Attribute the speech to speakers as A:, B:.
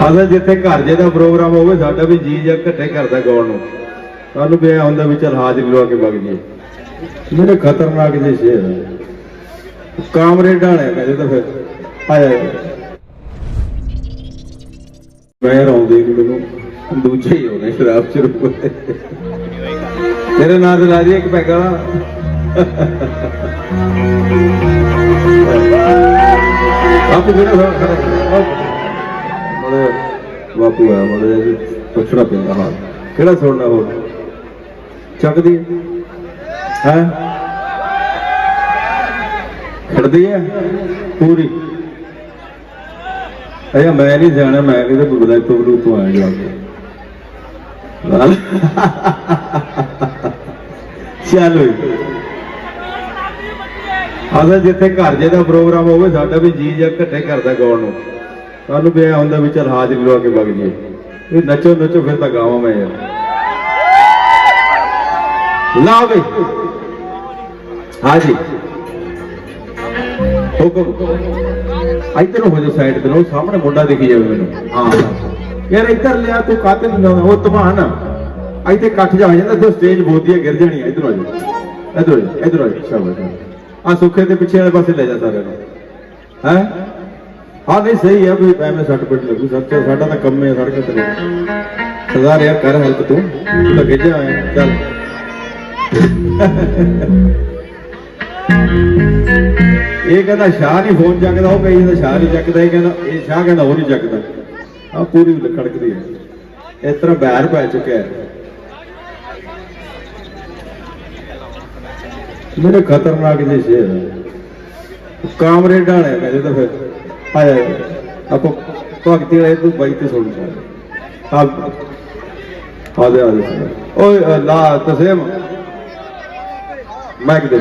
A: ਆਦਾ ਜਿੱਥੇ ਘਰ ਜੇ ਦਾ ਪ੍ਰੋਗਰਾਮ ਹੋਵੇ, ਸਾਡਾ ਵੀ ਜੀ ਜਾਂ ਇਕੱਠੇ ਕਰਦਾ ਗਾਉਣ ਨੂੰ। ਸਾਨੂੰ ਵੀ ਹੁੰਦਾ ਵੀ ਚਲ ਹਾਜ਼ਰੀ ਲਵਾ ਕੇ ਵਗ ਜੀ ਮੇਰੇ ਖਤਰਨਾਕ ਜਿਹੇ ਸ਼ੇਰ ਆ। ਕਾਮਰੇਡ ਕਹਿੰਦੇ ਤਾਂ ਫਿਰ ਆਇਆ ਮੈਂ ਰੌਂਦੇ ਮੈਨੂੰ, ਦੂਜੇ ਹੀ ਹੋਣੇ ਸ਼ਰਾਬ ਸ਼ੁਰੂ ਹੋਏ ਤੇਰੇ ਨਾਂ ਤੇ ਲਾ ਦੀ ਇੱਕ ਪੈਗਾ ਆਪ ਜਿਹੜਾ ਦਾ ਬਾਪੂ ਆ ਮੜੇ ਪੁੱਛਣਾ ਪੈਂਦਾ, ਹਾਂ। ਕਿਹੜਾ ਸੁਣਨਾ ਹੋਰ? ਚੱਕਦੀ ਹੈ? ਹੈ? ਖੜਦੀ ਹੈ? ਪੂਰੀ। ਅਇਆ ਮੈਂ ਨਹੀਂ ਜਾਣਾ, ਮੈਂ ਕਿਤੇ ਬੁਲਾਈ ਤੋਂ ਬਰੂ ਤੋਂ ਆਇਆ ਜਾ ਕੇ। ਚਲੋ ਆਦਾ ਜਿੱਥੇ ਘਰ ਜੇ ਦਾ ਪ੍ਰੋਗਰਾਮ ਹੋਵੇ, ਸਾਡਾ ਵੀ ਜੀ ਜਾਂ ਘੱਟੇ ਕਰਦਾ ਗਾਉਣ ਨੂੰ। ਸਾਨੂੰ ਵੀ ਇਹ ਹੁੰਦਾ ਵੀ ਚਲ ਹਾਜ਼ਰੀ ਲਵਾ ਕੇ ਵਗ ਜੀਏ ਇਹ ਨੱਚੋ ਨੱਚੋ, ਫਿਰ ਤਾਂ ਗਾਵਾਂ ਮੈਂ ਯਾਰ। ਲਾ ਵੇ। ਹਾਜੀ। ਹੁਕਮ। ਇੱਧਰ ਹੋ ਜਾ ਸਾਈਡ ਤੇ ਨੂੰ ਸਾਹਮਣੇ ਮੁੰਡਾ ਦੇਖੀ ਜਾਵੇ ਮੈਨੂੰ। ਹਾਂ। ਯਾਰ ਇੱਧਰ ਲਿਆ, ਤੂੰ ਕਾਤੇ ਨਹੀਂ ਲਾਉਂਦਾ ਉਹ ਤਮਾਨ ਇੱਥੇ ਇਕੱਠ ਜਾ ਹੋ ਜਾਂਦਾ, ਤੇ ਸਟੇਜ ਬੋਦੀ ਹੈ ਗਿਰ ਜਾਣੀ ਹੈ। ਇੱਧਰ ਆ ਜਾ। ਇੱਧਰ ਆ ਜਾ, ਇੱਧਰ ਆ ਜਾ। ਸ਼ਾਬਾਸ਼ ਆ ਸੁੱਖੇ ਦੇ ਪਿੱਛੇ ਵਾਲੇ ਪਾਸੇ ਲੈ ਜਾ ਸਾਰਿਆਂ ਨੂੰ। ਹੈ? ਹਾਂ ਨਹੀਂ, ਸਹੀ ਹੈ ਵੀ ਐਵੇਂ ਸੱਟ ਪਿੱਟ ਲੱਗੂ। ਸੱਚਾ ਸਾਡਾ ਤਾਂ ਕੰਮ ਹੈ, ਸੜਕ ਤੇ। ਸਰਦਾਰ ਯਾਰ, ਕਰ ਹੈਲਪ ਤੂੰ। ਤੂੰ ਤਾਂ ਗਿੱਜਾ ਆਇਆ, ਚੱਲ। ਇਹ ਕਹਿੰਦਾ ਸ਼ਾਹ ਨਹੀਂ ਫੋਨ ਚੱਕਦਾ, ਉਹ ਕਹੀ ਜਾਂਦਾ ਸ਼ਾਹ ਨਹੀਂ ਚੱਕਦਾ, ਇਹ ਕਹਿੰਦਾ, ਇਹ ਸ਼ਾਹ ਕਹਿੰਦਾ ਉਹ ਨਹੀਂ ਚੱਕਦਾ। ਆ ਪੂਰੀ ਖੜਕਦੀ ਹੈ। ਇਸ ਤਰ੍ਹਾਂ ਬੈਰ ਪੈ ਚੁੱਕਿਆ ਹੈ। ਮੇਰੇ ਖਤਰਨਾਕ ਜਿਹੇ ਸ਼ੇਰ ਕਾਮਰੇਡ ਵਾਲੇ ਕਹਿੰਦੇ ਤਾਂ ਫਿਰ। ਆਇਆ ਆਪਾਂ ਭਗਤੀ ਵਾਲੇ ਤੂੰ ਬਾਈ ਤੇ ਸੁਣ ਜਾ। ਆ ਆ ਦੇ ਆ ਦੇ। ਓਏ ਅ, ਦੇ।